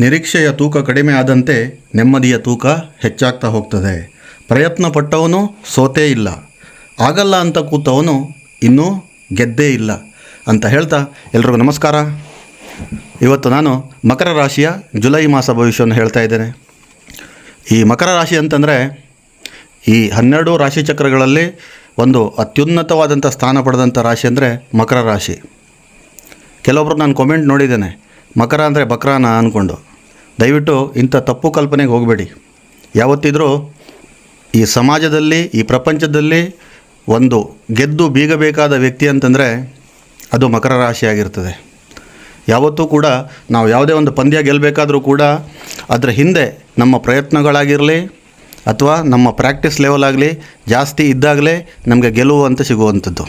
ನಿರೀಕ್ಷೆಯ ತೂಕ ಕಡಿಮೆ ಆದಂತೆ ನೆಮ್ಮದಿಯ ತೂಕ ಹೆಚ್ಚಾಗ್ತಾ ಹೋಗ್ತದೆ. ಪ್ರಯತ್ನ ಪಟ್ಟವನು ಸೋತೇ ಇಲ್ಲ. ಆಗಲ್ಲ ಅಂತ ಕೂತವನು ಇನ್ನೂ ಗೆದ್ದೇ ಇಲ್ಲ ಅಂತ ಹೇಳ್ತಾ ಎಲ್ರಿಗೂ ನಮಸ್ಕಾರ. ಇವತ್ತು ನಾನು ಮಕರ ರಾಶಿಯ ಜುಲೈ ಮಾಸ ಭವಿಷ್ಯವನ್ನು ಹೇಳ್ತಾ ಇದ್ದೇನೆ. ಈ ಮಕರ ರಾಶಿ ಅಂತಂದರೆ ಈ ಹನ್ನೆರಡು ರಾಶಿ ಚಕ್ರಗಳಲ್ಲಿ ಒಂದು ಅತ್ಯುನ್ನತವಾದಂಥ ಸ್ಥಾನ ಪಡೆದಂಥ ರಾಶಿ ಅಂದರೆ ಮಕರ ರಾಶಿ. ಕೆಲವೊಬ್ರು ನಾನು ಕಾಮೆಂಟ್ ನೋಡಿದ್ದೇನೆ. ಮಕರ ಅಂದರೆ ಬಕ್ರಾನ ಅಂದ್ಕೊಂಡು ದಯವಿಟ್ಟು ಇಂಥ ತಪ್ಪು ಕಲ್ಪನೆಗೆ ಹೋಗಬೇಡಿ. ಯಾವತ್ತಿದ್ರೂ ಈ ಸಮಾಜದಲ್ಲಿ, ಈ ಪ್ರಪಂಚದಲ್ಲಿ ಒಂದು ಗೆದ್ದು ಬೀಗಬೇಕಾದ ವ್ಯಕ್ತಿ ಅಂತಂದರೆ ಅದು ಮಕರ ರಾಶಿಯಾಗಿರ್ತದೆ ಯಾವತ್ತೂ ಕೂಡ ನಾವು ಯಾವುದೇ ಒಂದು ಪಂದ್ಯ ಗೆಲ್ಲಬೇಕಾದರೂ ಕೂಡ ಅದರ ಹಿಂದೆ ನಮ್ಮ ಪ್ರಯತ್ನಗಳಾಗಿರಲಿ ಅಥವಾ ನಮ್ಮ ಪ್ರಾಕ್ಟೀಸ್ ಲೆವೆಲ್ ಆಗಲಿ ಜಾಸ್ತಿ ಇದ್ದಾಗಲೇ ನಮಗೆ ಗೆಲುವು ಅಂತ ಸಿಗುವಂಥದ್ದು.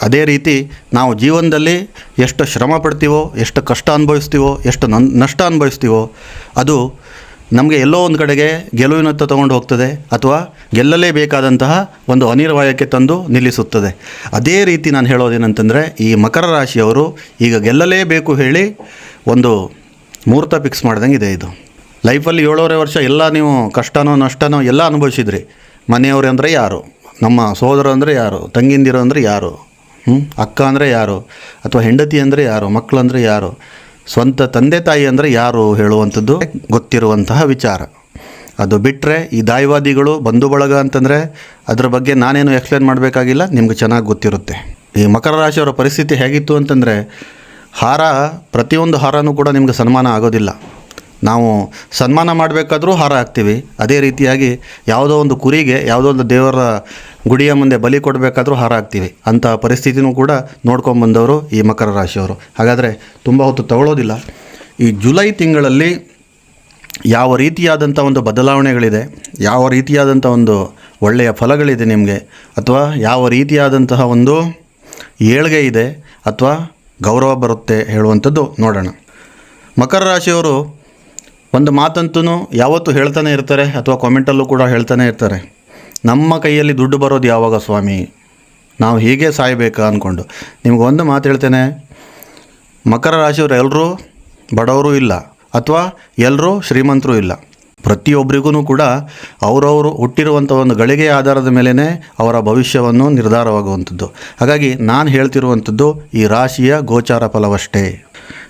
ಅದೇ ರೀತಿ ನಾವು ಜೀವನದಲ್ಲಿ ಎಷ್ಟು ಶ್ರಮ ಪಡ್ತೀವೋ, ಎಷ್ಟು ಕಷ್ಟ ಅನುಭವಿಸ್ತೀವೋ, ಎಷ್ಟು ನನ್, ನಷ್ಟ ಅನುಭವಿಸ್ತೀವೋ, ಅದು ನಮಗೆ ಎಲ್ಲೋ ಒಂದು ಕಡೆಗೆ ಗೆಲುವಿನತ್ತ ತಗೊಂಡು ಹೋಗ್ತದೆ ಅಥವಾ ಗೆಲ್ಲಲೇಬೇಕಾದಂತಹ ಒಂದು ಅನಿರ್ವಾಯಕ್ಕೆ ತಂದು ನಿಲ್ಲಿಸುತ್ತದೆ. ಅದೇ ರೀತಿ ನಾನು ಹೇಳೋದೇನಂತಂದರೆ, ಈ ಮಕರ ರಾಶಿಯವರು ಈಗ ಗೆಲ್ಲಲೇಬೇಕು ಹೇಳಿ ಒಂದು ಮುಹೂರ್ತ ಫಿಕ್ಸ್ ಮಾಡ್ದಂಗೆ ಇದೆ ಇದು. ಲೈಫಲ್ಲಿ ಏಳೂವರೆ ವರ್ಷ ಎಲ್ಲ ನೀವು ಕಷ್ಟನೋ, ನಷ್ಟನೋ ಎಲ್ಲ ಅನುಭವಿಸಿದ್ರಿ. ಮನೆಯವರು ಅಂದರೆ ಯಾರು? ನಮ್ಮ ಸೋದರ ಅಂದರೆ ಯಾರು? ತಂಗಿಂದಿರು ಅಂದರೆ ಯಾರು? ಹ್ಞೂ ಅಕ್ಕ ಅಂದರೆ ಯಾರು? ಅಥವಾ ಹೆಂಡತಿ ಅಂದರೆ ಯಾರು? ಮಕ್ಕಳು ಅಂದರೆ ಯಾರು? ಸ್ವಂತ ತಂದೆ ತಾಯಿ ಅಂದರೆ ಯಾರು ಹೇಳುವಂಥದ್ದು? ಗೊತ್ತಿರುವಂತಹ ವಿಚಾರ. ಅದು ಬಿಟ್ಟರೆ ಈ ದಾಯವಾದಿಗಳು ಬಂಧು ಬಳಗ ಅಂತಂದರೆ ಅದ್ರ ಬಗ್ಗೆ ನಾನೇನು ಎಕ್ಸ್ಪ್ಲೇನ್ ಮಾಡಬೇಕಾಗಿಲ್ಲ, ನಿಮ್ಗೆ ಚೆನ್ನಾಗಿ ಗೊತ್ತಿರುತ್ತೆ. ಈ ಮಕರ ರಾಶಿಯವರ ಪರಿಸ್ಥಿತಿ ಹೇಗಿತ್ತು ಅಂತಂದರೆ, ಹಾರ ಪ್ರತಿಯೊಂದು ಹಾರನೂ ಕೂಡ ನಿಮಗೆ ಸನ್ಮಾನ ಆಗೋದಿಲ್ಲ. ನಾವು ಸನ್ಮಾನ ಮಾಡಬೇಕಾದ್ರೂ ಹಾರ ಹಾಕ್ತೀವಿ. ಅದೇ ರೀತಿಯಾಗಿ ಯಾವುದೋ ಒಂದು ಕುರಿಗೆ, ಯಾವುದೋ ಒಂದು ದೇವರ ಗುಡಿಯ ಮುಂದೆ ಬಲಿ ಕೊಡಬೇಕಾದ್ರೂ ಹಾರ ಹಾಕ್ತೀವಿ. ಅಂಥ ಪರಿಸ್ಥಿತಿನೂ ಕೂಡ ನೋಡ್ಕೊಂಬಂದವರು ಈ ಮಕರ ರಾಶಿಯವರು. ಹಾಗಾದರೆ ತುಂಬ ಹೊತ್ತು ತಗೊಳ್ಳೋದಿಲ್ಲ ಈ ಜುಲೈ ತಿಂಗಳಲ್ಲಿ ಯಾವ ರೀತಿಯಾದಂಥ ಒಂದು ಬದಲಾವಣೆಗಳಿದೆ, ಯಾವ ರೀತಿಯಾದಂಥ ಒಂದು ಒಳ್ಳೆಯ ಫಲಗಳಿದೆ ನಿಮಗೆ, ಅಥವಾ ಯಾವ ರೀತಿಯಾದಂತಹ ಒಂದು ಏಳ್ಗೆ ಇದೆ, ಅಥವಾ ಗೌರವ ಬರುತ್ತೆ ಹೇಳುವಂಥದ್ದು ನೋಡೋಣ. ಮಕರ ರಾಶಿಯವರು ಒಂದು ಮಾತಂತೂ ಯಾವತ್ತೂ ಹೇಳ್ತಾನೆ ಇರ್ತಾರೆ ಅಥವಾ ಕಾಮೆಂಟಲ್ಲೂ ಕೂಡ ಹೇಳ್ತಾನೆ ಇರ್ತಾರೆ. ನಮ್ಮ ಕೈಯಲ್ಲಿ ದುಡ್ಡು ಬರೋದು ಯಾವಾಗ ಸ್ವಾಮಿ? ನಾವು ಹೀಗೆ ಸಾಯಬೇಕಾ ಅಂದ್ಕೊಂಡು ನಿಮ್ಗೆ ಒಂದು ಮಾತು ಹೇಳ್ತೇನೆ. ಮಕರ ರಾಶಿಯವರು ಎಲ್ಲರೂ ಬಡವರು ಇಲ್ಲ ಅಥವಾ ಎಲ್ಲರೂ ಶ್ರೀಮಂತರು ಇಲ್ಲ. ಪ್ರತಿಯೊಬ್ಬರಿಗೂ ಕೂಡ ಅವರವರು ಹುಟ್ಟಿರುವಂಥ ಒಂದು ಗಳಿಗೆಯ ಆಧಾರದ ಮೇಲೇ ಅವರ ಭವಿಷ್ಯವನ್ನು ನಿರ್ಧಾರವಾಗುವಂಥದ್ದು. ಹಾಗಾಗಿ ನಾನು ಹೇಳ್ತಿರುವಂಥದ್ದು ಈ ರಾಶಿಯ ಗೋಚಾರ ಫಲವಷ್ಟೇ.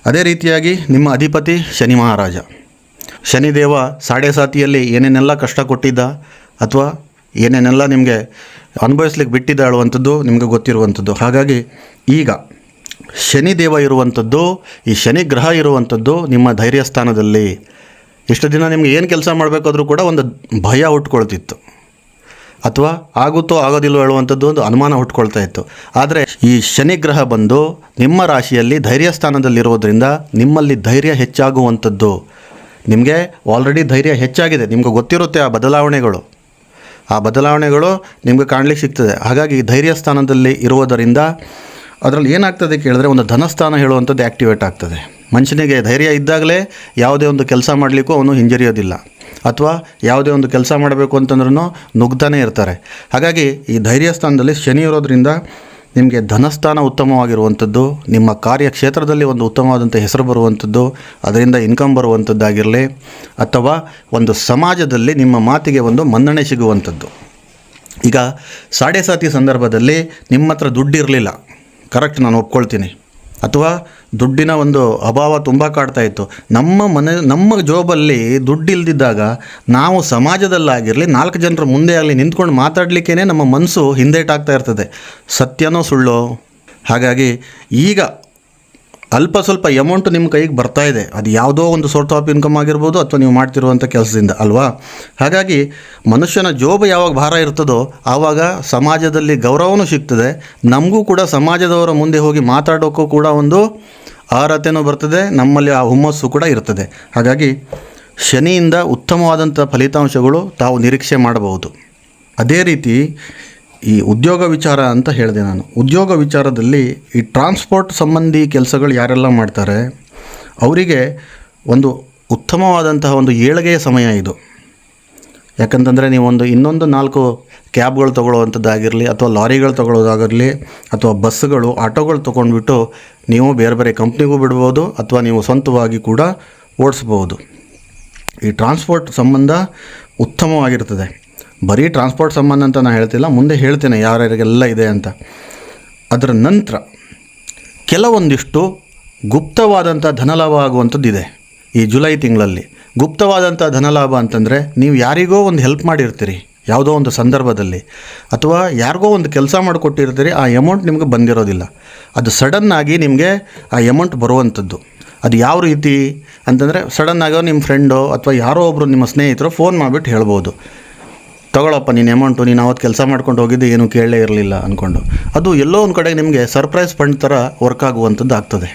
ಅದೇ ರೀತಿಯಾಗಿ ನಿಮ್ಮ ಅಧಿಪತಿ ಶನಿ ಮಹಾರಾಜ. ಶನಿದೇವ ಸಾಡೆ ಸಾತಿಯಲ್ಲಿ ಏನೇನೆಲ್ಲ ಕಷ್ಟ ಕೊಟ್ಟಿದ್ದ ಅಥವಾ ಏನೇನೆಲ್ಲ ನಿಮಗೆ ಅನುಭವಿಸ್ಲಿಕ್ಕೆ ಬಿಟ್ಟಿದ್ದ ಹೇಳುವಂಥದ್ದು ನಿಮಗೆ ಗೊತ್ತಿರುವಂಥದ್ದು. ಹಾಗಾಗಿ ಈಗ ಶನಿದೇವ ಇರುವಂಥದ್ದು, ಈ ಶನಿ ಗ್ರಹ ಇರುವಂಥದ್ದು ನಿಮ್ಮ ಧೈರ್ಯ ಸ್ಥಾನದಲ್ಲಿ ಇಷ್ಟು ದಿನ ನಿಮಗೆ ಏನು ಕೆಲಸ ಮಾಡಬೇಕಾದ್ರೂ ಕೂಡ ಒಂದು ಭಯ ಹುಟ್ಕೊಳ್ತಿತ್ತು. ಅಥವಾ ಆಗುತ್ತೋ ಆಗೋದಿಲ್ಲೋ ಹೇಳುವಂಥದ್ದು ಒಂದು ಅನುಮಾನ ಹುಟ್ಕೊಳ್ತಾ ಇತ್ತು. ಆದರೆ ಈ ಶನಿ ಗ್ರಹ ಬಂದು ನಿಮ್ಮ ರಾಶಿಯಲ್ಲಿ ಧೈರ್ಯ ಸ್ಥಾನದಲ್ಲಿರೋದ್ರಿಂದ ನಿಮ್ಮಲ್ಲಿ ಧೈರ್ಯ ಹೆಚ್ಚಾಗುವಂಥದ್ದು. ನಿಮಗೆ ಆಲ್ರೆಡಿ ಧೈರ್ಯ ಹೆಚ್ಚಾಗಿದೆ. ನಿಮ್ಗೆ ಗೊತ್ತಿರುತ್ತೆ ಆ ಬದಲಾವಣೆಗಳು. ಆ ಬದಲಾವಣೆಗಳು ನಿಮಗೆ ಕಾಣಲಿಕ್ಕೆ ಸಿಗ್ತದೆ. ಹಾಗಾಗಿ ಧೈರ್ಯ ಸ್ಥಾನದಲ್ಲಿ ಇರುವುದರಿಂದ ಅದರಲ್ಲಿ ಏನಾಗ್ತದೆ ಕೇಳಿದ್ರೆ ಒಂದು ಧನಸ್ಥಾನ ಹೇಳುವಂಥದ್ದು ಆ್ಯಕ್ಟಿವೇಟ್ ಆಗ್ತದೆ. ಮನುಷ್ಯನಿಗೆ ಧೈರ್ಯ ಇದ್ದಾಗಲೇ ಯಾವುದೇ ಒಂದು ಕೆಲಸ ಮಾಡಲಿಕ್ಕೂ ಅವನು ಹಿಂಜರಿಯೋದಿಲ್ಲ. ಅಥವಾ ಯಾವುದೇ ಒಂದು ಕೆಲಸ ಮಾಡಬೇಕು ಅಂತಂದ್ರೂ ನುಗ್ತಾನೆ ಇರ್ತಾರೆ. ಹಾಗಾಗಿ ಈ ಧೈರ್ಯ ಸ್ಥಾನದಲ್ಲಿ ಶನಿ ಇರೋದ್ರಿಂದ ನಿಮಗೆ ಧನಸ್ಥಾನ ಉತ್ತಮವಾಗಿರುವಂಥದ್ದು, ನಿಮ್ಮ ಕಾರ್ಯಕ್ಷೇತ್ರದಲ್ಲಿ ಒಂದು ಉತ್ತಮವಾದಂಥ ಹೆಸರು ಬರುವಂಥದ್ದು, ಅದರಿಂದ ಇನ್ಕಮ್ ಬರುವಂಥದ್ದಾಗಿರಲಿ, ಅಥವಾ ಒಂದು ಸಮಾಜದಲ್ಲಿ ನಿಮ್ಮ ಮಾತಿಗೆ ಒಂದು ಮನ್ನಣೆ ಸಿಗುವಂಥದ್ದು. ಈಗ ಸಾಡೆ ಸಾತಿ ಸಂದರ್ಭದಲ್ಲಿ ನಿಮ್ಮ ಹತ್ರ ದುಡ್ಡಿರಲಿಲ್ಲ. ಕರೆಕ್ಟ್ ನಾನು ಒಪ್ಕೊಳ್ತೀನಿ ಅಥವಾ ದುಡ್ಡಿನ ಒಂದು ಅಭಾವ ತುಂಬ ಕಾಡ್ತಾ ಇತ್ತು. ನಮ್ಮ ಮನೆ, ನಮ್ಮ ಜೋಬಲ್ಲಿ ದುಡ್ಡಿಲ್ದಿದ್ದಾಗ ನಾವು ಸಮಾಜದಲ್ಲಾಗಿರಲಿ, ನಾಲ್ಕು ಜನರ ಮುಂದೆ ಆಗಲಿ ನಿಂತ್ಕೊಂಡು ಮಾತಾಡಲಿಕ್ಕೇ ನಮ್ಮ ಮನಸ್ಸು ಹಿಂದೇಟಾಗ್ತಾ ಇರ್ತದೆ. ಸತ್ಯನೋ ಸುಳ್ಳೋ? ಹಾಗಾಗಿ ಈಗ ಅಲ್ಪ ಸ್ವಲ್ಪ ಅಮೌಂಟ್ ನಿಮ್ಮ ಕೈಗೆ ಬರ್ತಾ ಇದೆ. ಅದು ಯಾವುದೋ ಒಂದು ಸೋರ್ಟ್ ಆಫ್ ಇನ್ಕಮ್ ಆಗಿರ್ಬೋದು ಅಥವಾ ನೀವು ಮಾಡ್ತಿರುವಂಥ ಕೆಲಸದಿಂದ, ಅಲ್ವಾ? ಹಾಗಾಗಿ ಮನುಷ್ಯನ ಜೋಬು ಯಾವಾಗ ಭಾರ ಇರ್ತದೋ, ಆವಾಗ ಸಮಾಜದಲ್ಲಿ ಗೌರವನೂ ಸಿಗ್ತದೆ. ನಮಗೂ ಕೂಡ ಸಮಾಜದವರ ಮುಂದೆ ಹೋಗಿ ಮಾತಾಡೋಕ್ಕೂ ಕೂಡ ಒಂದು ಅರ್ಹತೆಯೂ ಬರ್ತದೆ, ನಮ್ಮಲ್ಲಿ ಆ ಹುಮ್ಮಸ್ಸು ಕೂಡ ಇರ್ತದೆ. ಹಾಗಾಗಿ ಶನಿಯಿಂದ ಉತ್ತಮವಾದಂಥ ಫಲಿತಾಂಶಗಳು ತಾವು ನಿರೀಕ್ಷೆ ಮಾಡಬಹುದು. ಅದೇ ರೀತಿ ಈ ಉದ್ಯೋಗ ವಿಚಾರ ಅಂತ ಹೇಳಿದೆ ನಾನು. ಉದ್ಯೋಗ ವಿಚಾರದಲ್ಲಿ ಈ ಟ್ರಾನ್ಸ್ಪೋರ್ಟ್ ಸಂಬಂಧಿ ಕೆಲಸಗಳು ಯಾರೆಲ್ಲ ಮಾಡ್ತಾರೆ, ಅವರಿಗೆ ಒಂದು ಉತ್ತಮವಾದಂತಹ ಒಂದು ಏಳಿಗೆಯ ಸಮಯ ಇದು. ಯಾಕಂತಂದರೆ ನೀವು ಒಂದು ಇನ್ನೊಂದು ನಾಲ್ಕು ಕ್ಯಾಬ್ಗಳು ತೊಗೊಳ್ಳುವಂಥದ್ದಾಗಿರಲಿ ಅಥವಾ ಲಾರಿಗಳು ತೊಗೊಳ್ಳೋದಾಗಿರಲಿ ಅಥವಾ ಬಸ್ಸುಗಳು ಆಟೋಗಳು ತೊಗೊಂಡ್ಬಿಟ್ಟು ನೀವು ಬೇರೆ ಬೇರೆ ಕಂಪ್ನಿಗೂ ಬಿಡ್ಬೋದು ಅಥವಾ ನೀವು ಸ್ವಂತವಾಗಿ ಕೂಡ ಓಡಿಸ್ಬೋದು. ಈ ಟ್ರಾನ್ಸ್ಪೋರ್ಟ್ ಸಂಬಂಧ ಉತ್ತಮವಾಗಿರ್ತದೆ. ಬರೀ ಟ್ರಾನ್ಸ್ಪೋರ್ಟ್ ಸಂಬಂಧ ಅಂತ ನಾನು ಹೇಳ್ತಿಲ್ಲ, ಮುಂದೆ ಹೇಳ್ತೇನೆ ಯಾರ್ಯಾರಿಗೆಲ್ಲ ಇದೆ ಅಂತ. ಅದರ ನಂತರ ಕೆಲವೊಂದಿಷ್ಟು ಗುಪ್ತವಾದಂಥ ಧನಲಾಭ ಆಗುವಂಥದ್ದು ಇದೆ ಈ ಜುಲೈ ತಿಂಗಳಲ್ಲಿ. ಗುಪ್ತವಾದಂಥ ಧನಲಾಭ ಅಂತಂದರೆ ನೀವು ಯಾರಿಗೋ ಒಂದು ಹೆಲ್ಪ್ ಮಾಡಿರ್ತೀರಿ, ಯಾವುದೋ ಒಂದು ಸಂದರ್ಭದಲ್ಲಿ. ಅಥವಾ ಯಾರಿಗೋ ಒಂದು ಕೆಲಸ ಮಾಡಿಕೊಟ್ಟಿರ್ತೀರಿ, ಆ ಅಮೌಂಟ್ ನಿಮಗೆ ಬಂದಿರೋದಿಲ್ಲ. ಅದು ಸಡನ್ನಾಗಿ ನಿಮಗೆ ಆ ಅಮೌಂಟ್ ಬರುವಂಥದ್ದು ಅದು ಯಾವ ರೀತಿ ಅಂತಂದರೆ ಸಡನ್ನಾಗೋ ನಿಮ್ಮ ಫ್ರೆಂಡೋ ಅಥವಾ ಯಾರೋ ಒಬ್ಬರು ನಿಮ್ಮ ಸ್ನೇಹಿತರು ಫೋನ್ ಮಾಡಿಬಿಟ್ಟು ಹೇಳ್ಬೋದು. ತಗೊಳಪ್ಪ, ನೀನು ಎಮೌಂಟು ನೀನು ಅವತ್ತು ಕೆಲಸ ಮಾಡ್ಕೊಂಡು ಹೋಗಿದ್ದು, ಏನು ಕೇಳಲೇ ಇರಲಿಲ್ಲ ಅಂದ್ಕೊಂಡು ಅದು ಎಲ್ಲೋ ಒಂದು ಕಡೆ ನಿಮಗೆ ಸರ್ಪ್ರೈಸ್ ಫಂಡ್ ಥರ ವರ್ಕ್ ಆಗುವಂಥದ್ದು ಆಗ್ತದೆ.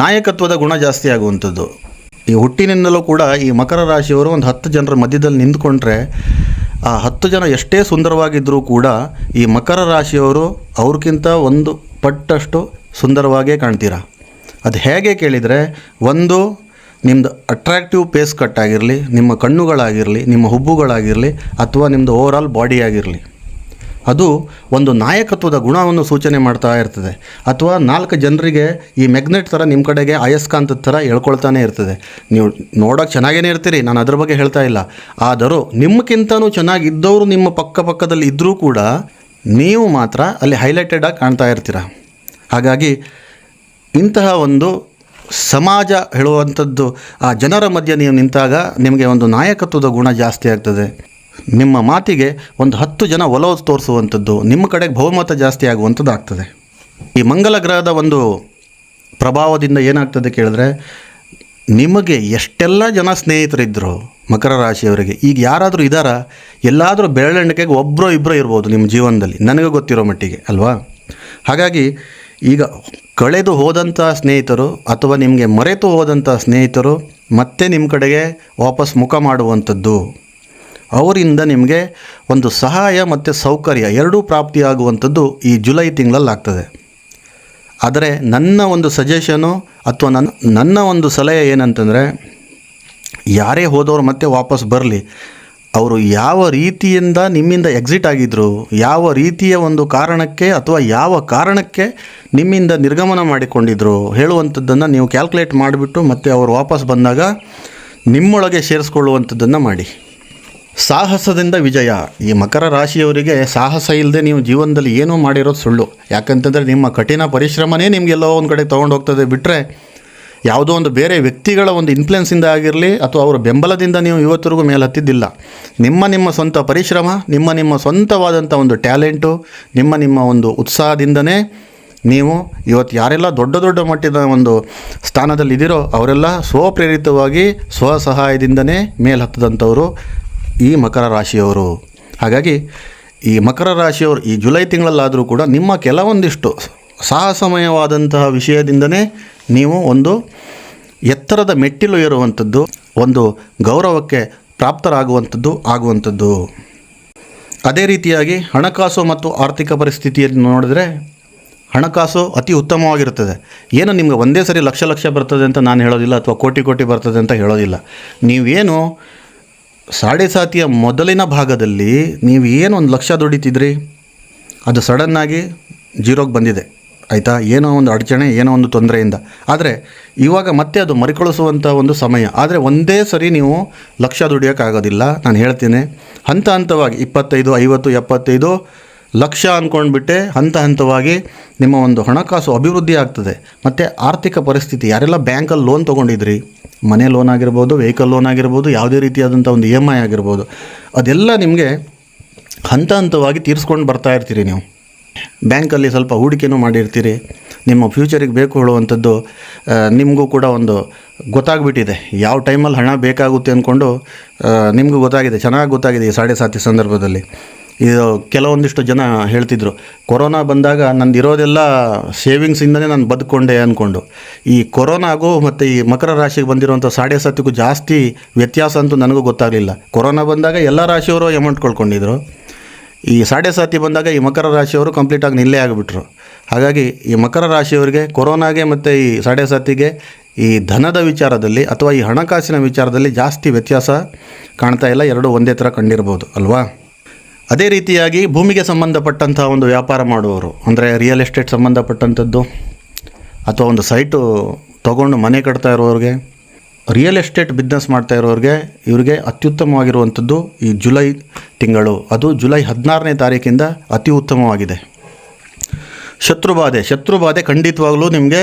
ನಾಯಕತ್ವದ ಗುಣ ಜಾಸ್ತಿ ಆಗುವಂಥದ್ದು ಈ ಹುಟ್ಟಿನಿಂದಲೂ ಕೂಡ ಈ ಮಕರ ರಾಶಿಯವರು ಒಂದು ಹತ್ತು ಜನರ ಮಧ್ಯದಲ್ಲಿ ನಿಂತ್ಕೊಂಡ್ರೆ, ಆ ಹತ್ತು ಜನ ಎಷ್ಟೇ ಸುಂದರವಾಗಿದ್ದರೂ ಕೂಡ ಈ ಮಕರ ರಾಶಿಯವರು ಅವ್ರಿಗಿಂತ ಒಂದು ಪಟ್ಟಷ್ಟು ಸುಂದರವಾಗೇ ಕಾಣ್ತೀರಾ? ಅದು ಹೇಗೆ ಕೇಳಿದರೆ, ಒಂದು ನಿಮ್ಮದು ಅಟ್ರಾಕ್ಟಿವ್ ಪೇಸ್ ಕಟ್ ಆಗಿರಲಿ, ನಿಮ್ಮ ಕಣ್ಣುಗಳಾಗಿರಲಿ, ನಿಮ್ಮ ಹುಬ್ಬುಗಳಾಗಿರಲಿ, ಅಥವಾ ನಿಮ್ಮದು ಓವರ್ ಆಲ್ ಬಾಡಿ ಆಗಿರಲಿ. ಅದು ಒಂದು ನಾಯಕತ್ವದ ಗುಣವನ್ನು ಸೂಚನೆ ಮಾಡ್ತಾ ಇರ್ತದೆ. ಅಥವಾ ನಾಲ್ಕು ಜನರಿಗೆ ಈ ಮೆಗ್ನೆಟ್ ಥರ ನಿಮ್ಮ ಕಡೆಗೆ ಅಯಸ್ಕಾಂತದ ಥರ ಹೇಳ್ಕೊಳ್ತಾನೆ ಇರ್ತದೆ. ನೀವು ನೋಡೋಕೆ ಚೆನ್ನಾಗೇ ಇರ್ತೀರಿ, ನಾನು ಅದ್ರ ಬಗ್ಗೆ ಹೇಳ್ತಾ ಇಲ್ಲ. ಆದರೂ ನಿಮ್ಮಕ್ಕಿಂತನೂ ಚೆನ್ನಾಗಿದ್ದವರು ನಿಮ್ಮ ಪಕ್ಕ ಪಕ್ಕದಲ್ಲಿ ಇದ್ದರೂ ಕೂಡ ನೀವು ಮಾತ್ರ ಅಲ್ಲಿ ಹೈಲೈಟೆಡ್ ಆಗಿ ಕಾಣ್ತಾ ಇರ್ತೀರ. ಹಾಗಾಗಿ ಇಂತಹ ಒಂದು ಸಮಾಜ ಹೇಳುವಂಥದ್ದು ಆ ಜನರ ಮಧ್ಯೆ ನೀವು ನಿಂತಾಗ ನಿಮಗೆ ಒಂದು ನಾಯಕತ್ವದ ಗುಣ ಜಾಸ್ತಿ ಆಗ್ತದೆ. ನಿಮ್ಮ ಮಾತಿಗೆ ಒಂದು ಹತ್ತು ಜನ ಒಲವು ತೋರಿಸುವಂಥದ್ದು ನಿಮ್ಮ ಕಡೆಗೆ ಬಹುಮತ ಜಾಸ್ತಿ ಆಗುವಂಥದ್ದು ಆಗ್ತದೆ ಈ ಮಂಗಲ ಗ್ರಹದ ಒಂದು ಪ್ರಭಾವದಿಂದ ಏನಾಗ್ತದೆ ಕೇಳಿದ್ರೆ, ನಿಮಗೆ ಎಷ್ಟೆಲ್ಲ ಜನ ಸ್ನೇಹಿತರಿದ್ದರು ಮಕರ ರಾಶಿಯವರಿಗೆ, ಈಗ ಯಾರಾದರೂ ಇದ್ದಾರಾ? ಎಲ್ಲಾದರೂ ಬೆರಳೆಣಿಕೆಗೆ ಒಬ್ಬರು ಇಬ್ಬರು ಇರ್ಬೋದು ನಿಮ್ಮ ಜೀವನದಲ್ಲಿ. ನನಗೆ ಗೊತ್ತಿರೋ ಮಟ್ಟಿಗೆ, ಅಲ್ವಾ? ಹಾಗಾಗಿ ಈಗ ಕಳೆದು ಹೋದಂಥ ಸ್ನೇಹಿತರು ಅಥವಾ ನಿಮಗೆ ಮರೆತು ಹೋದಂಥ ಸ್ನೇಹಿತರು ಮತ್ತೆ ನಿಮ್ಮ ಕಡೆಗೆ ವಾಪಸ್ ಮುಖ ಮಾಡುವಂಥದ್ದು. ಅವರಿಂದ ನಿಮಗೆ ಒಂದು ಸಹಾಯ ಮತ್ತು ಸೌಕರ್ಯ ಎರಡೂ ಪ್ರಾಪ್ತಿಯಾಗುವಂಥದ್ದು ಈ ಜುಲೈ ತಿಂಗಳಲ್ಲಾಗ್ತದೆ. ಆದರೆ ನನ್ನ ಒಂದು ಸಜೆಷನು ಅಥವಾ ನನ್ನ ನನ್ನ ಒಂದು ಸಲಹೆ ಏನಂತಂದರೆ, ಯಾರೇ ಹೋದವರು ಮತ್ತೆ ವಾಪಸ್ ಬರಲಿ, ಅವರು ಯಾವ ರೀತಿಯಿಂದ ನಿಮ್ಮಿಂದ ಎಕ್ಸಿಟ್ ಆಗಿದ್ದರು ಯಾವ ರೀತಿಯ ಒಂದು ಕಾರಣಕ್ಕೆ ಅಥವಾ ಯಾವ ಕಾರಣಕ್ಕೆ ನಿಮ್ಮಿಂದ ನಿರ್ಗಮನ ಮಾಡಿಕೊಂಡಿದ್ರು ಹೇಳುವಂಥದ್ದನ್ನು ನೀವು ಕ್ಯಾಲ್ಕುಲೇಟ್ ಮಾಡಿಬಿಟ್ಟು ಮತ್ತೆ ಅವರು ವಾಪಸ್ ಬಂದಾಗ ನಿಮ್ಮೊಳಗೆ ಸೇರಿಸ್ಕೊಳ್ಳುವಂಥದ್ದನ್ನು ಮಾಡಿ. ಸಾಹಸದಿಂದ ವಿಜಯ. ಈ ಮಕರ ರಾಶಿಯವರಿಗೆ ಸಾಹಸ ಇಲ್ಲದೆ ನೀವು ಜೀವನದಲ್ಲಿ ಏನೂ ಮಾಡಿರೋದು ಸುಳ್ಳು. ಯಾಕಂತಂದರೆ ನಿಮ್ಮ ಕಠಿಣ ಪರಿಶ್ರಮನೇ ನಿಮಗೆಲ್ಲೋ ಒಂದು ಕಡೆ ತೊಗೊಂಡು ಹೋಗ್ತದೆ. ಬಿಟ್ಟರೆ ಯಾವುದೋ ಒಂದು ಬೇರೆ ವ್ಯಕ್ತಿಗಳ ಒಂದು ಇನ್ಫ್ಲುಯೆನ್ಸಿಂದ ಆಗಿರಲಿ ಅಥವಾ ಅವರ ಬೆಂಬಲದಿಂದ ನೀವು ಇವತ್ತರೆಗೂ ಮೇಲೆ ಹತ್ತಿದ್ದಿಲ್ಲ. ನಿಮ್ಮ ನಿಮ್ಮ ಸ್ವಂತ ಪರಿಶ್ರಮ, ನಿಮ್ಮ ನಿಮ್ಮ ಸ್ವಂತವಾದಂಥ ಒಂದು ಟ್ಯಾಲೆಂಟು ನಿಮ್ಮ ನಿಮ್ಮ ಒಂದು ಉತ್ಸಾಹದಿಂದನೇ ನೀವು ಇವತ್ತು ಯಾರೆಲ್ಲ ದೊಡ್ಡ ದೊಡ್ಡ ಮಟ್ಟದ ಒಂದು ಸ್ಥಾನದಲ್ಲಿದ್ದೀರೋ ಅವರೆಲ್ಲ ಸ್ವಪ್ರೇರಿತವಾಗಿ ಸ್ವಸಹಾಯದಿಂದನೇ ಮೇಲೆ ಹತ್ತದಂಥವರು ಈ ಮಕರ ರಾಶಿಯವರು, ಹಾಗಾಗಿ ಈ ಮಕರ ರಾಶಿಯವರು ಈ ಜುಲೈ ತಿಂಗಳಲ್ಲಾದರೂ ಕೂಡ ನಿಮ್ಮ ಕೆಲವೊಂದಿಷ್ಟು ಸಾಹಸಮಯವಾದಂತಹ ವಿಷಯದಿಂದನೇ ನೀವು ಒಂದು ಎತ್ತರದ ಮೆಟ್ಟಿಲು ಇರುವಂಥದ್ದು ಒಂದು ಗೌರವಕ್ಕೆ ಪ್ರಾಪ್ತರಾಗುವಂಥದ್ದು, ಆಗುವಂಥದ್ದು. ಅದೇ ರೀತಿಯಾಗಿ ಹಣಕಾಸು ಮತ್ತು ಆರ್ಥಿಕ ಪರಿಸ್ಥಿತಿಯನ್ನು ನೋಡಿದ್ರೆ ಹಣಕಾಸು ಅತಿ ಉತ್ತಮವಾಗಿರುತ್ತದೆ. ಏನು ನಿಮಗೆ ಒಂದೇ ಸರಿ ಲಕ್ಷ ಲಕ್ಷ ಬರ್ತದೆ ಅಂತ ನಾನು ಹೇಳೋದಿಲ್ಲ ಅಥವಾ ಕೋಟಿ ಕೋಟಿ ಬರ್ತದೆ ಅಂತ ಹೇಳೋದಿಲ್ಲ. ನೀವೇನು ಸಾತಿಯ ಮೊದಲಿನ ಭಾಗದಲ್ಲಿ ನೀವು ಏನು ಒಂದು ಲಕ್ಷ ದುಡಿತಿದ್ರಿ, ಅದು ಸಡನ್ನಾಗಿ ಜೀರೋಗೆ ಬಂದಿದೆ. ಆಯಿತಾ? ಏನೋ ಒಂದು ಅಡಚಣೆ, ಏನೋ ಒಂದು ತೊಂದರೆಯಿಂದ. ಆದರೆ ಇವಾಗ ಮತ್ತೆ ಅದು ಮರುಕಳಿಸುವಂಥ ಒಂದು ಸಮಯ. ಆದರೆ ಒಂದೇ ಸರಿ ನೀವು ಲಕ್ಷ ದುಡಿಯೋಕ್ಕಾಗೋದಿಲ್ಲ. ನಾನು ಹೇಳ್ತೀನಿ, ಹಂತ ಹಂತವಾಗಿ ಇಪ್ಪತ್ತೈದು, ಐವತ್ತು, ಎಪ್ಪತ್ತೈದು ಲಕ್ಷ ಅಂದ್ಕೊಂಡ್ಬಿಟ್ಟೆ ಹಂತ ಹಂತವಾಗಿ ನಿಮ್ಮ ಒಂದು ಹಣಕಾಸು ಅಭಿವೃದ್ಧಿ ಆಗ್ತದೆ. ಮತ್ತು ಆರ್ಥಿಕ ಪರಿಸ್ಥಿತಿ, ಯಾರೆಲ್ಲ ಬ್ಯಾಂಕಲ್ಲಿ ಲೋನ್ ತೊಗೊಂಡಿದ್ರಿ? ಮನೆ ಲೋನ್ ಆಗಿರ್ಬೋದು ವೆಹಿಕಲ್ ಲೋನ್ ಆಗಿರ್ಬೋದು, ಯಾವುದೇ ರೀತಿಯಾದಂಥ ಒಂದು ಇ ಎಂ ಐ ಆಗಿರ್ಬೋದು. ಅದೆಲ್ಲ ನಿಮಗೆ ಹಂತ ಹಂತವಾಗಿ ತೀರಿಸ್ಕೊಂಡು ಬರ್ತಾ ಇರ್ತೀರಿ ನೀವು. ಬ್ಯಾಂಕಲ್ಲಿ ಸ್ವಲ್ಪ ಹೂಡಿಕೆನೂ ಮಾಡಿರ್ತೀರಿ. ನಿಮ್ಮ ಫ್ಯೂಚರಿಗೆ ಬೇಕು ಹೇಳುವಂಥದ್ದು ನಿಮಗೂ ಕೂಡ ಒಂದು ಗೊತ್ತಾಗ್ಬಿಟ್ಟಿದೆ. ಯಾವ ಟೈಮಲ್ಲಿ ಹಣ ಬೇಕಾಗುತ್ತೆ ಅಂದ್ಕೊಂಡು ನಿಮಗೂ ಗೊತ್ತಾಗಿದೆ, ಚೆನ್ನಾಗಿ ಗೊತ್ತಾಗಿದೆ ಈ ಸಾಡೆ ಸಾತಿ ಸಂದರ್ಭದಲ್ಲಿ. ಇದು ಕೆಲವೊಂದಿಷ್ಟು ಜನ ಹೇಳ್ತಿದ್ರು. ಕೊರೋನಾ ಬಂದಾಗ ನಂದು ಇರೋದೆಲ್ಲ ಸೇವಿಂಗ್ಸಿಂದನೇ ನಾನು ಬದುಕೊಂಡೆ ಅಂದ್ಕೊಂಡು ಈ ಕೊರೋನಾಗೂ ಮತ್ತು ಈ ಮಕರ ರಾಶಿಗೆ ಬಂದಿರುವಂಥ ಸಾಡೆ ಸತ್ತಿಗೂ ಜಾಸ್ತಿ ವ್ಯತ್ಯಾಸ ಅಂತೂ ನನಗೂ ಗೊತ್ತಾಗಲಿಲ್ಲ. ಕೊರೋನಾ ಬಂದಾಗ ಎಲ್ಲ ರಾಶಿಯವರು ಅಮೌಂಟ್ ಕಳ್ಕೊಂಡಿದ್ರು. ಈ ಸಾಡೆ ಸಾತಿ ಬಂದಾಗ ಈ ಮಕರ ರಾಶಿಯವರು ಕಂಪ್ಲೀಟಾಗಿ ನಿಲ್ಲೇ ಆಗಿಬಿಟ್ರು. ಹಾಗಾಗಿ ಈ ಮಕರ ರಾಶಿಯವರಿಗೆ ಕೊರೋನಾಗೆ ಮತ್ತು ಈ ಸಾಡೆ ಸಾತಿಗೆ ಈ ಧನದ ವಿಚಾರದಲ್ಲಿ ಅಥವಾ ಈ ಹಣಕಾಸಿನ ವಿಚಾರದಲ್ಲಿ ಜಾಸ್ತಿ ವ್ಯತ್ಯಾಸ ಕಾಣ್ತಾ ಇಲ್ಲ. ಎರಡೂ ಒಂದೇ ಥರ ಕಂಡಿರ್ಬೋದು. ಅಲ್ವಾ? ಅದೇ ರೀತಿಯಾಗಿ ಭೂಮಿಗೆ ಸಂಬಂಧಪಟ್ಟಂಥ ಒಂದು ವ್ಯಾಪಾರ ಮಾಡುವವರು, ಅಂದರೆ ರಿಯಲ್ ಎಸ್ಟೇಟ್ ಸಂಬಂಧಪಟ್ಟಂಥದ್ದು, ಅಥವಾ ಒಂದು ಸೈಟು ತಗೊಂಡು ಮನೆ ಕಟ್ತಾ ಇರೋರಿಗೆ ರಿಯಲ್ ಎಸ್ಟೇಟ್ ಬಿಸ್ನೆಸ್ ಮಾಡ್ತಾ ಇರೋರಿಗೆ, ಇವರಿಗೆ ಅತ್ಯುತ್ತಮವಾಗಿರುವಂಥದ್ದು ಈ ಜುಲೈ ತಿಂಗಳು. ಅದು ಜುಲೈ ಹದಿನಾರನೇ ತಾರೀಕಿಂದ ಅತಿ ಉತ್ತಮವಾಗಿದೆ. ಶತ್ರುಬಾಧೆ ಶತ್ರುಬಾಧೆ ಖಂಡಿತವಾಗಲೂ ನಿಮಗೆ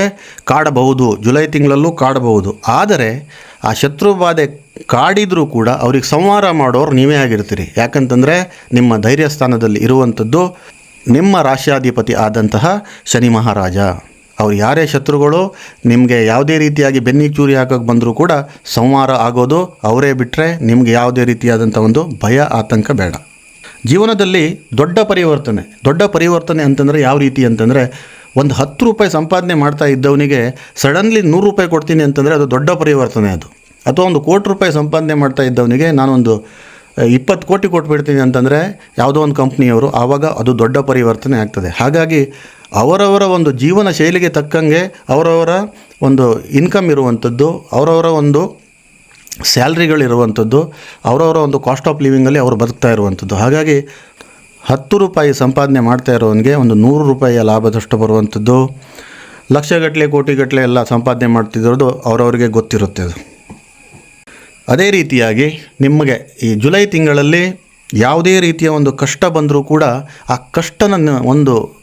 ಕಾಡಬಹುದು, ಜುಲೈ ತಿಂಗಳಲ್ಲೂ ಕಾಡಬಹುದು. ಆದರೆ ಆ ಶತ್ರು ಬಾಧೆ ಕಾಡಿದರೂ ಕೂಡ ಅವ್ರಿಗೆ ಸಂಹಾರ ಮಾಡೋರು ನೀವೇ ಆಗಿರ್ತೀರಿ. ಯಾಕಂತಂದರೆ ನಿಮ್ಮ ಧೈರ್ಯ ಸ್ಥಾನದಲ್ಲಿ ಇರುವಂಥದ್ದು ನಿಮ್ಮ ರಾಷ್ಟ್ರಾಧಿಪತಿ ಆದಂತಹ ಶನಿ ಮಹಾರಾಜ. ಅವ್ರು ಯಾರೇ ಶತ್ರುಗಳು, ನಿಮಗೆ ಯಾವುದೇ ರೀತಿಯಾಗಿ ಬೆನ್ನಿಗೆ ಚೂರಿ ಹಾಕೋಕೆ ಬಂದರೂ ಕೂಡ ಸಂಹಾರ ಆಗೋದು ಅವರೇ ಬಿಟ್ಟರೆ ನಿಮಗೆ ಯಾವುದೇ ರೀತಿಯಾದಂಥ ಒಂದು ಭಯ, ಆತಂಕ ಬೇಡ. ಜೀವನದಲ್ಲಿ ದೊಡ್ಡ ಪರಿವರ್ತನೆ ದೊಡ್ಡ ಪರಿವರ್ತನೆ ಅಂತಂದರೆ ಯಾವ ರೀತಿ ಅಂತಂದರೆ ಒಂದು ಹತ್ತು ರೂಪಾಯಿ ಸಂಪಾದನೆ ಮಾಡ್ತಾ ಇದ್ದವನಿಗೆ ಸಡನ್ಲಿ ನೂರು ರೂಪಾಯಿ ಕೊಡ್ತೀನಿ ಅಂತಂದರೆ ಅದು ದೊಡ್ಡ ಪರಿವರ್ತನೆ ಅದು. ಅಥವಾ ಒಂದು ಕೋಟಿ ರೂಪಾಯಿ ಸಂಪಾದನೆ ಮಾಡ್ತಾ ಇದ್ದವನಿಗೆ ನಾನೊಂದು ಇಪ್ಪತ್ತು ಕೋಟಿ ಕೊಟ್ಬಿಡ್ತೀನಿ ಅಂತಂದರೆ ಯಾವುದೋ ಒಂದು ಕಂಪ್ನಿಯವರು ಆವಾಗ ಅದು ದೊಡ್ಡ ಪರಿವರ್ತನೆ ಆಗ್ತದೆ. ಹಾಗಾಗಿ ಅವರವರ ಒಂದು ಜೀವನ ಶೈಲಿಗೆ ತಕ್ಕಂಗೆ ಅವರವರ ಒಂದು ಇನ್ಕಮ್ ಇರುವಂಥದ್ದು, ಅವರವರ ಒಂದು ಸ್ಯಾಲ್ರಿಗಳಿರುವಂಥದ್ದು ಅವರವರ ಒಂದು ಕಾಸ್ಟ್ ಆಫ್ ಲಿವಿಂಗಲ್ಲಿ ಅವರು ಬದುಕ್ತಾ ಇರುವಂಥದ್ದು. ಹಾಗಾಗಿ ಹತ್ತು ರೂಪಾಯಿ ಸಂಪಾದನೆ ಮಾಡ್ತಾ ಇರೋವನಿಗೆ ಒಂದು ನೂರು ರೂಪಾಯಿಯ ಲಾಭದಷ್ಟು ಬರುವಂಥದ್ದು. ಲಕ್ಷಗಟ್ಟಲೆ, ಕೋಟಿಗಟ್ಟಲೆ ಎಲ್ಲ ಸಂಪಾದನೆ ಮಾಡ್ತಿರೋದು ಅವರವರಿಗೆ ಗೊತ್ತಿರುತ್ತೆ ಅದು. ಅದೇ ರೀತಿಯಾಗಿ ನಿಮಗೆ ಈ ಜುಲೈ ತಿಂಗಳಲ್ಲಿ ಯಾವುದೇ ರೀತಿಯ ಒಂದು ಕಷ್ಟ ಬಂದರೂ ಕೂಡ ಆ ಕಷ್ಟನ ಒಂದು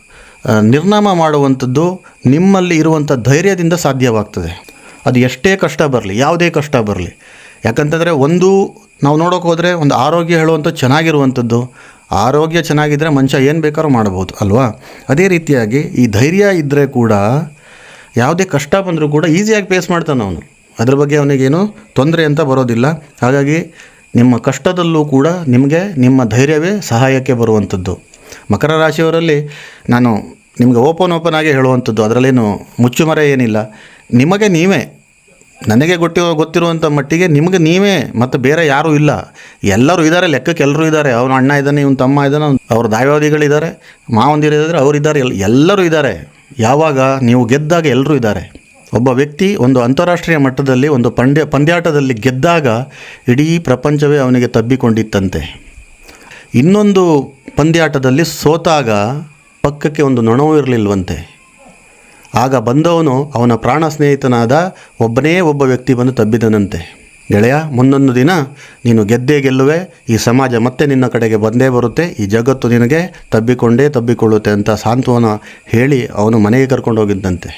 ನಿರ್ನಾಮ ಮಾಡುವಂಥದ್ದು ನಿಮ್ಮಲ್ಲಿ ಇರುವಂಥ ಧೈರ್ಯದಿಂದ ಸಾಧ್ಯವಾಗ್ತದೆ. ಅದು ಎಷ್ಟೇ ಕಷ್ಟ ಬರಲಿ, ಯಾವುದೇ ಕಷ್ಟ ಬರಲಿ. ಯಾಕಂತಂದರೆ ಒಂದು, ನಾವು ನೋಡೋಕೆ ಹೋದರೆ ಒಂದು ಆರೋಗ್ಯ ಹೇಳುವಂಥ ಚೆನ್ನಾಗಿರುವಂಥದ್ದು ಆರೋಗ್ಯ ಚೆನ್ನಾಗಿದ್ದರೆ ಮನುಷ್ಯ ಏನು ಬೇಕಾದ್ರೂ ಮಾಡ್ಬೋದು ಅಲ್ವಾ? ಅದೇ ರೀತಿಯಾಗಿ ಈ ಧೈರ್ಯ ಇದ್ದರೆ ಕೂಡ ಯಾವುದೇ ಕಷ್ಟ ಬಂದರೂ ಕೂಡ ಈಸಿಯಾಗಿ ಫೇಸ್ ಮಾಡ್ತಾನೆ ಅವನು. ಅದ್ರ ಬಗ್ಗೆ ಅವನಿಗೇನು ತೊಂದರೆ ಅಂತ ಬರೋದಿಲ್ಲ. ಹಾಗಾಗಿ ನಿಮ್ಮ ಕಷ್ಟದಲ್ಲೂ ಕೂಡ ನಿಮಗೆ ನಿಮ್ಮ ಧೈರ್ಯವೇ ಸಹಾಯಕ್ಕೆ ಬರುವಂಥದ್ದು. ಮಕರ ರಾಶಿಯವರಲ್ಲಿ ನಾನು ನಿಮಗೆ ಓಪನ್ ಓಪನ್ ಆಗಿ ಹೇಳುವಂಥದ್ದು, ಅದರಲ್ಲೇನು ಮುಚ್ಚುಮರೆ ಏನಿಲ್ಲ. ನಿಮಗೆ ನೀವೇ ನನಗೆ ಗೊತ್ತಿರೋ ಗೊತ್ತಿರುವಂಥ ಮಟ್ಟಿಗೆ ನಿಮಗೆ ನೀವೇ ಮತ್ತು ಬೇರೆ ಯಾರೂ ಇಲ್ಲ. ಎಲ್ಲರೂ ಇದ್ದಾರೆ ಲೆಕ್ಕಕ್ಕೆ ಎಲ್ಲರೂ ಇದ್ದಾರೆ ಅವನ ಅಣ್ಣ ಇದ್ದಾನೆ, ಇವನ ತಮ್ಮ ಇದ್ದಾನೆ ಅವ್ರ ಮಾವಂದಿರು ಮಾವಂದಿರಿದ್ದಾರೆ ಅವರಿದ್ದಾರೆ ಎಲ್ಲ ಎಲ್ಲರೂ ಇದ್ದಾರೆ ಯಾವಾಗ ನೀವು ಗೆದ್ದಾಗ ಎಲ್ಲರೂ ಇದ್ದಾರೆ ಒಬ್ಬ ವ್ಯಕ್ತಿ ಒಂದು ಅಂತಾರಾಷ್ಟ್ರೀಯ ಮಟ್ಟದಲ್ಲಿ, ಒಂದು ಪಂದ್ಯ ಪಂದ್ಯಾಟದಲ್ಲಿ ಗೆದ್ದಾಗ ಇಡೀ ಪ್ರಪಂಚವೇ ಅವನಿಗೆ ತಬ್ಬಿಕೊಂಡಿತ್ತಂತೆ. ಇನ್ನೊಂದು ಪಂದ್ಯಾಟದಲ್ಲಿ ಸೋತಾಗ ಪಕ್ಕಕ್ಕೆ ಒಂದು ನೊಣವೂ ಇರಲಿಲ್ವಂತೆ. ಆಗ ಬಂದವನು ಅವನ ಪ್ರಾಣ ಸ್ನೇಹಿತನಾದ ಒಬ್ಬನೇ ಒಬ್ಬ ವ್ಯಕ್ತಿ ಬಂದು ತಬ್ಬಿದನಂತೆ. ಗೆಳೆಯ ಮುಂದೊಂದು ದಿನ ನೀನು ಗೆದ್ದೇ ಗೆಲ್ಲುವೆ, ಈ ಸಮಾಜ ಮತ್ತೆ ನಿನ್ನ ಕಡೆಗೆ ಬಂದೇ ಬರುತ್ತೆ, ಈ ಜಗತ್ತು ನಿನಗೆ ತಬ್ಬಿಕೊಂಡೇ ತಬ್ಬಿಕೊಳ್ಳುತ್ತೆ ಅಂತ ಸಾಂತ್ವನ ಹೇಳಿ ಅವನು ಮನೆಗೆ ಕರ್ಕೊಂಡು ಹೋಗಿದ್ದಂತೆ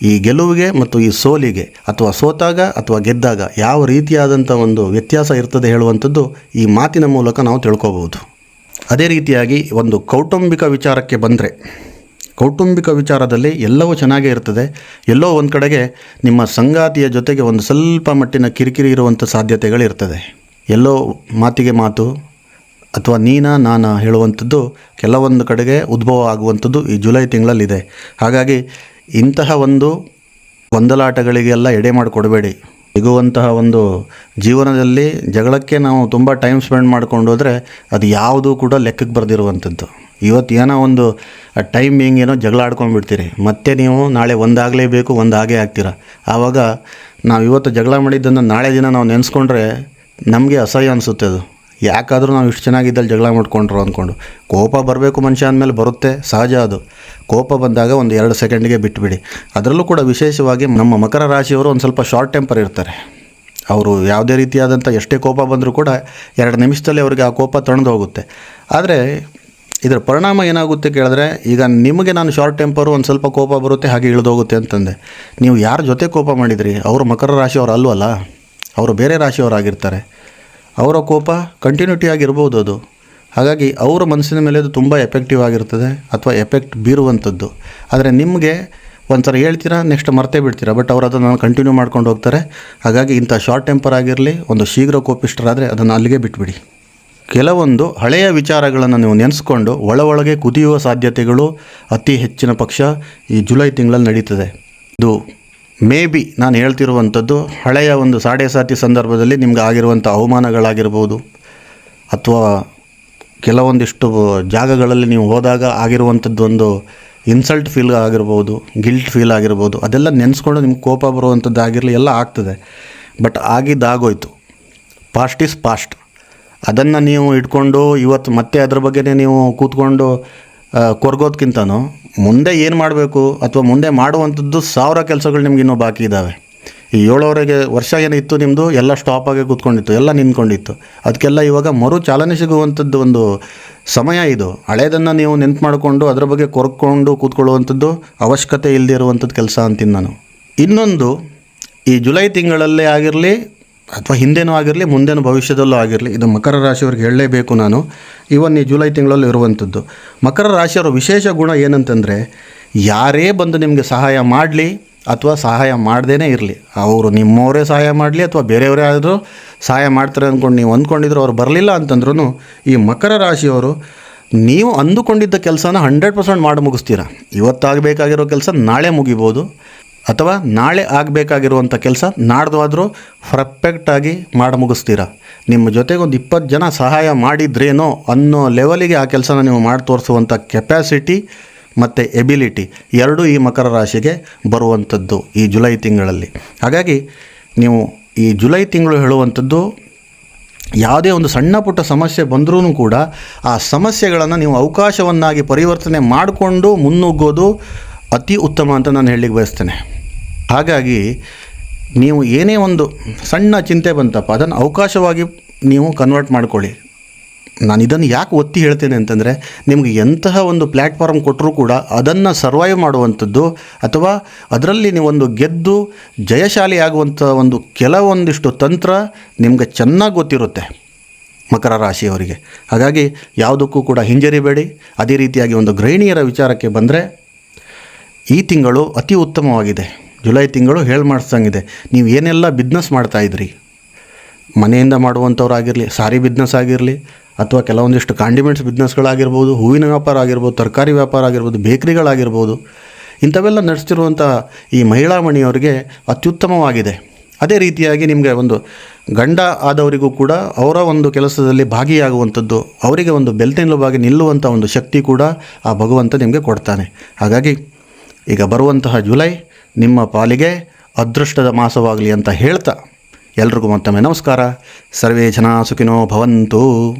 ಈ ಗೆಲುವಿಗೆ ಮತ್ತು ಈ ಸೋಲಿಗೆ ಅಥವಾ ಸೋತಾಗ ಅಥವಾ ಗೆದ್ದಾಗ ಯಾವ ರೀತಿಯಾದಂಥ ಒಂದು ವ್ಯತ್ಯಾಸ ಇರ್ತದೆ ಹೇಳುವಂಥದ್ದು ಈ ಮಾತಿನ ಮೂಲಕ ನಾವು ತಿಳ್ಕೋಬಹುದು ಅದೇ ರೀತಿಯಾಗಿ ಒಂದು ಕೌಟುಂಬಿಕ ವಿಚಾರಕ್ಕೆ ಬಂದರೆ ಕೌಟುಂಬಿಕ ವಿಚಾರದಲ್ಲಿ ಎಲ್ಲವೂ ಚೆನ್ನಾಗೇ ಇರ್ತದೆ. ಎಲ್ಲೋ ಒಂದು ಕಡೆಗೆ ನಿಮ್ಮ ಸಂಗಾತಿಯ ಜೊತೆಗೆ ಒಂದು ಸ್ವಲ್ಪ ಮಟ್ಟಿನ ಕಿರಿಕಿರಿ ಇರುವಂಥ ಸಾಧ್ಯತೆಗಳಿರ್ತದೆ ಎಲ್ಲೋ ಮಾತಿಗೆ ಮಾತು ಅಥವಾ ನೀನಾ ನಾನಾ ಹೇಳುವಂಥದ್ದು ಕೆಲವೊಂದು ಕಡೆಗೆ ಉದ್ಭವ ಆಗುವಂಥದ್ದು ಈ ಜುಲೈ ತಿಂಗಳಲ್ಲಿದೆ. ಹಾಗಾಗಿ ಇಂತಹ ಒಂದು ಗೊಂದಲಾಟಗಳಿಗೆಲ್ಲ ಎಡೆ ಮಾಡಿಕೊಡಬೇಡಿ. ಸಿಗುವಂತಹ ಒಂದು ಜೀವನದಲ್ಲಿ ಜಗಳಕ್ಕೆ ನಾವು ತುಂಬ ಟೈಮ್ ಸ್ಪೆಂಡ್ ಮಾಡ್ಕೊಂಡು ಹೋದರೆ ಅದು ಯಾವುದೂ ಕೂಡ ಲೆಕ್ಕಕ್ಕೆ ಬರೆದಿರುವಂಥದ್ದು. ಇವತ್ತು ಏನೋ ಒಂದು ಟೈಮ್ ಏನೋ ಜಗಳ ಆಡ್ಕೊಂಡ್ಬಿಡ್ತೀರಿ. ಮತ್ತೆ ನೀವು ನಾಳೆ ಒಂದಾಗಲೇಬೇಕು ಒಂದು ಹಾಗೆ ಆಗ್ತೀರ. ಆವಾಗ ನಾವು ಇವತ್ತು ಜಗಳ ಮಾಡಿದ್ದನ್ನು ನಾಳೆ ದಿನ ನಾವು ನೆನೆಸ್ಕೊಂಡ್ರೆ ನಮಗೆ ಅಸಹ್ಯ ಅನಿಸುತ್ತೆ ಅದು. ಯಾಕಾದರೂ ನಾವು ಇಷ್ಟು ಚೆನ್ನಾಗಿದ್ದಲ್ಲಿ ಜಗಳ ಮಾಡ್ಕೊಂಡ್ರು ಅಂದ್ಕೊಂಡು ಕೋಪ ಬರಬೇಕು ಮನುಷ್ಯ ಅಂದಮೇಲೆ ಬರುತ್ತೆ, ಸಹಜ ಅದು. ಕೋಪ ಬಂದಾಗ ಒಂದು ಎರಡು ಸೆಕೆಂಡಿಗೆ ಬಿಟ್ಟುಬಿಡಿ ಅದರಲ್ಲೂ ಕೂಡ ವಿಶೇಷವಾಗಿ ನಮ್ಮ ಮಕರ ರಾಶಿಯವರು ಒಂದು ಸ್ವಲ್ಪ ಶಾರ್ಟ್ ಟೆಂಪರ್ ಇರ್ತಾರೆ. ಅವರು ಯಾವುದೇ ರೀತಿಯಾದಂಥ ಎಷ್ಟೇ ಕೋಪ ಬಂದರೂ ಕೂಡ ಎರಡು ನಿಮಿಷದಲ್ಲಿ ಅವರಿಗೆ ಆ ಕೋಪ ತಣದು ಹೋಗುತ್ತೆ. ಆದರೆ ಇದರ ಪರಿಣಾಮ ಏನಾಗುತ್ತೆ ಕೇಳಿದ್ರೆ, ಈಗ ನಿಮಗೆ ನಾನು ಶಾರ್ಟ್ ಟೆಂಪರು ಒಂದು ಸ್ವಲ್ಪ ಕೋಪ ಬರುತ್ತೆ, ಹಾಗೆ ಇಳಿದೋಗುತ್ತೆ ಅಂತಂದೆ. ನೀವು ಯಾರ ಜೊತೆ ಕೋಪ ಮಾಡಿದ್ರಿ? ಅವರು ಮಕರ ರಾಶಿಯವರು ಅಲ್ವಲ್ಲ? ಅವರು ಬೇರೆ ರಾಶಿಯವರಾಗಿರ್ತಾರೆ. ಅವರ ಕೋಪ ಕಂಟಿನ್ಯೂಟಿ ಆಗಿರ್ಬೋದು ಅದು. ಹಾಗಾಗಿ ಅವರ ಮನಸ್ಸಿನ ಮೇಲೆ ಅದು ತುಂಬ ಎಫೆಕ್ಟಿವ್ ಆಗಿರ್ತದೆ ಅಥವಾ ಎಫೆಕ್ಟ್ ಬೀರುವಂಥದ್ದು. ಆದರೆ ನಿಮಗೆ ಒಂದ್ಸಲ ಹೇಳ್ತೀರಾ ನೆಕ್ಸ್ಟ್ ಮರ್ತೇ ಬಿಡ್ತೀರಾ? ಬಟ್ ಅವರು ಅದನ್ನು ಕಂಟಿನ್ಯೂ ಮಾಡ್ಕೊಂಡು ಹೋಗ್ತಾರೆ. ಹಾಗಾಗಿ ಇಂಥ ಶಾರ್ಟ್ ಟೆಂಪರ್ ಆಗಿರಲಿ, ಒಂದು ಶೀಘ್ರ ಕೋಪಿಷ್ಟರಾದರೆ ಅದನ್ನು ಅಲ್ಲಿಗೆ ಬಿಟ್ಬಿಡಿ. ಕೆಲವೊಂದು ಹಳೆಯ ವಿಚಾರಗಳನ್ನು ನೀವು ನೆನೆಸ್ಕೊಂಡು ಒಳ ಒಳಗೆ ಕುದಿಯುವ ಸಾಧ್ಯತೆಗಳು ಅತಿ ಹೆಚ್ಚಿನ ಪಕ್ಷ ಈ ಜುಲೈ ತಿಂಗಳಲ್ಲಿ ನಡೀತದೆ. ಇದು ಮೇ ಬಿ ನಾನು ಹೇಳ್ತಿರುವಂಥದ್ದು ಹಳೆಯ ಒಂದು ಸಾಡೆ ಸಾತಿ ಸಂದರ್ಭದಲ್ಲಿ ನಿಮ್ಗೆ ಆಗಿರುವಂಥ ಅವಮಾನಗಳಾಗಿರ್ಬೋದು ಅಥವಾ ಕೆಲವೊಂದಿಷ್ಟು ಜಾಗಗಳಲ್ಲಿ ನೀವು ಹೋದಾಗ ಆಗಿರುವಂಥದ್ದು ಒಂದು ಇನ್ಸಲ್ಟ್ ಫೀಲ್ ಆಗಿರ್ಬೋದು ಗಿಲ್ಟ್ ಫೀಲ್ ಆಗಿರ್ಬೋದು, ಅದೆಲ್ಲ ನೆನೆಸ್ಕೊಂಡು ನಿಮ್ಗೆ ಕೋಪ ಬರುವಂಥದ್ದು ಆಗಿರಲಿ, ಎಲ್ಲ ಆಗ್ತದೆ. ಬಟ್ ಆಗಿದ್ದಾಗೋಯ್ತು ಪಾಸ್ಟ್ ಈಸ್ ಪಾಸ್ಟ್ ಅದನ್ನು ನೀವು ಇಟ್ಕೊಂಡು ಇವತ್ತು ಮತ್ತೆ ಅದ್ರ ಬಗ್ಗೆನೇ ನೀವು ಕೂತ್ಕೊಂಡು ಕೊರ್ಗೋದ್ಕಿಂತನೂ ಮುಂದೆ ಏನು ಮಾಡಬೇಕು ಅಥವಾ ಮುಂದೆ ಮಾಡುವಂಥದ್ದು ಸಾವಿರ ಕೆಲಸಗಳು ನಿಮ್ಗೆ ಇನ್ನೂ ಬಾಕಿ ಇದ್ದಾವೆ ಈ ಏಳುವರೆಗೆ ವರ್ಷ ಏನಿತ್ತು ನಿಮ್ಮದು ಎಲ್ಲ ಸ್ಟಾಪಾಗಿ ಕೂತ್ಕೊಂಡಿತ್ತು, ಎಲ್ಲ ನಿಂತ್ಕೊಂಡಿತ್ತು. ಅದಕ್ಕೆಲ್ಲ ಇವಾಗ ಮರು ಚಾಲನೆ ಸಿಗುವಂಥದ್ದು ಒಂದು ಸಮಯ ಇದು. ಹಳೇದನ್ನು ನೀವು ನೆನ್ಪು ಮಾಡಿಕೊಂಡು ಅದರ ಬಗ್ಗೆ ಕೊರ್ಕೊಂಡು ಕೂತ್ಕೊಳ್ಳುವಂಥದ್ದು ಅವಶ್ಯಕತೆ ಇಲ್ಲದೆ ಇರುವಂಥದ್ದು ಕೆಲಸ ಅಂತೀನಿ ನಾನು. ಇನ್ನೊಂದು, ಈ ಜುಲೈ ತಿಂಗಳಲ್ಲೇ ಆಗಿರಲಿ ಅಥವಾ ಹಿಂದೆನೂ ಆಗಿರಲಿ, ಮುಂದೆನೂ ಭವಿಷ್ಯದಲ್ಲೂ ಆಗಿರಲಿ, ಇದು ಮಕರ ರಾಶಿಯವ್ರಿಗೆ ಹೇಳಲೇಬೇಕು ನಾನು. ಇವನ್ ಈ ಜುಲೈ ತಿಂಗಳಲ್ಲಿ ಇರುವಂಥದ್ದು. ಮಕರ ರಾಶಿಯವರ ವಿಶೇಷ ಗುಣ ಏನಂತಂದರೆ, ಯಾರೇ ಬಂದು ನಿಮಗೆ ಸಹಾಯ ಮಾಡಲಿ ಅಥವಾ ಸಹಾಯ ಮಾಡದೇ ಇರಲಿ. ಅವರು ನಿಮ್ಮವರೇ ಸಹಾಯ ಮಾಡಲಿ ಅಥವಾ ಬೇರೆಯವರೇ ಆದರೂ ಸಹಾಯ ಮಾಡ್ತಾರೆ ಅಂದ್ಕೊಂಡು ನೀವು ಅಂದ್ಕೊಂಡಿದ್ರು ಅವ್ರು ಬರಲಿಲ್ಲ ಅಂತಂದ್ರೂ ಈ ಮಕರ ರಾಶಿಯವರು ನೀವು ಅಂದುಕೊಂಡಿದ್ದ ಕೆಲಸನ ಹಂಡ್ರೆಡ್ ಪರ್ಸೆಂಟ್ ಮಾಡಿ ಮುಗಿಸ್ತೀರ. ಇವತ್ತಾಗಬೇಕಾಗಿರೋ ಕೆಲಸ ನಾಳೆ ಮುಗಿಬೋದು. ಅಥವಾ ನಾಳೆ ಆಗಬೇಕಾಗಿರುವಂಥ ಕೆಲಸ ನಾಡ್ದು ಆದರೂ ಪರ್ಫೆಕ್ಟಾಗಿ ಮಾಡಿ ಮುಗಿಸ್ತೀರಾ? ನಿಮ್ಮ ಜೊತೆಗೆ ಒಂದು ಇಪ್ಪತ್ತು ಜನ ಸಹಾಯ ಮಾಡಿದ್ರೇನೋ ಅನ್ನೋ ಲೆವೆಲಿಗೆ ಆ ಕೆಲಸನ ನೀವು ಮಾಡಿ ತೋರಿಸುವಂಥ ಕೆಪ್ಯಾಸಿಟಿ ಮತ್ತು ಎಬಿಲಿಟಿ ಎರಡೂ ಈ ಮಕರ ರಾಶಿಗೆ ಬರುವಂಥದ್ದು ಈ ಜುಲೈ ತಿಂಗಳಲ್ಲಿ. ಹಾಗಾಗಿ ನೀವು ಈ ಜುಲೈ ತಿಂಗಳು ಹೇಳುವಂಥದ್ದು ಯಾವುದೇ ಒಂದು ಸಣ್ಣ ಪುಟ್ಟ ಸಮಸ್ಯೆ ಬಂದರೂ ಕೂಡ ಆ ಸಮಸ್ಯೆಗಳನ್ನು ನೀವು ಅವಕಾಶವನ್ನಾಗಿ ಪರಿವರ್ತನೆ ಮಾಡಿಕೊಂಡು ಮುನ್ನುಗ್ಗೋದು ಅತಿ ಉತ್ತಮ ಅಂತ ನಾನು ಹೇಳಲಿಕ್ಕೆ ಬಯಸ್ತೇನೆ. ಹಾಗಾಗಿ ನೀವು ಏನೇ ಒಂದು ಸಣ್ಣ ಚಿಂತೆ ಬಂತಪ್ಪ, ಅದನ್ನು ಅವಕಾಶವಾಗಿ ನೀವು ಕನ್ವರ್ಟ್ ಮಾಡ್ಕೊಳ್ಳಿ. ನಾನು ಇದನ್ನು ಯಾಕೆ ಒತ್ತಿ ಹೇಳ್ತೇನೆ ಅಂತಂದರೆ, ನಿಮಗೆ ಎಂತಹ ಒಂದು ಪ್ಲ್ಯಾಟ್ಫಾರ್ಮ್ ಕೊಟ್ಟರೂ ಕೂಡ ಅದನ್ನು ಸರ್ವೈವ್ ಮಾಡುವಂಥದ್ದು ಅಥವಾ ಅದರಲ್ಲಿ ನೀವೊಂದು ಗೆದ್ದು ಜಯಶಾಲಿ ಆಗುವಂಥ ಒಂದು ಕೆಲವೊಂದಿಷ್ಟು ತಂತ್ರ ನಿಮಗೆ ಚೆನ್ನಾಗಿ ಗೊತ್ತಿರುತ್ತೆ ಮಕರ ರಾಶಿಯವರಿಗೆ. ಹಾಗಾಗಿ ಯಾವುದಕ್ಕೂ ಕೂಡ ಹಿಂಜರಿಬೇಡಿ. ಅದೇ ರೀತಿಯಾಗಿ ಒಂದು ಗೃಹಿಣಿಯರ ವಿಚಾರಕ್ಕೆ ಬಂದರೆ ಈ ತಿಂಗಳು ಅತಿ ಉತ್ತಮವಾಗಿದೆ. ಜುಲೈ ತಿಂಗಳು ಹೇಳಿ ಮಾಡಿಸ್ದಂಗಿದೆ. ನೀವು ಏನೆಲ್ಲ ಬಿಸ್ನೆಸ್ ಮಾಡ್ತಾಯಿದ್ರಿ ಮನೆಯಿಂದ ಮಾಡುವಂಥವ್ರಾಗಿರಲಿ ಸಾರಿ ಬಿಸ್ನೆಸ್ ಆಗಿರಲಿ, ಅಥವಾ ಕೆಲವೊಂದಿಷ್ಟು ಕಾಂಡಿಮೆಂಟ್ಸ್ ಬಿಸ್ನೆಸ್ಗಳಾಗಿರ್ಬೋದು ಹೂವಿನ ವ್ಯಾಪಾರ ಆಗಿರ್ಬೋದು, ತರಕಾರಿ ವ್ಯಾಪಾರ ಆಗಿರ್ಬೋದು, ಬೇಕ್ರಿಗಳಾಗಿರ್ಬೋದು, ಇಂಥವೆಲ್ಲ ನಡೆಸ್ತಿರುವಂಥ ಈ ಮಹಿಳಾ ಮಣಿಯವರಿಗೆ ಅತ್ಯುತ್ತಮವಾಗಿದೆ. ಅದೇ ರೀತಿಯಾಗಿ ನಿಮಗೆ ಒಂದು ಗಂಡ ಆದವರಿಗೂ ಕೂಡ ಅವರ ಒಂದು ಕೆಲಸದಲ್ಲಿ ಭಾಗಿಯಾಗುವಂಥದ್ದು, ಅವರಿಗೆ ಒಂದು ಬೆಲ್ತೆನ್ಲುವಾಗಿ ನಿಲ್ಲುವಂಥ ಒಂದು ಶಕ್ತಿ ಕೂಡ ಆ ಭಗವಂತ ನಿಮಗೆ ಕೊಡ್ತಾನೆ. ಹಾಗಾಗಿ ಈಗ ಬರುವಂತಹ ಜುಲೈ ನಿಮ್ಮ ಪಾಲಿಗೆ ಅದೃಷ್ಟದ ಮಾಸವಾಗಲಿ ಅಂತ ಹೇಳ್ತಾ ಎಲ್ರಿಗೂ ಮತ್ತೊಮ್ಮೆ ನಮಸ್ಕಾರ. ಸರ್ವೇ ಜನ ಸುಖಿನೋ ಭವಂತು.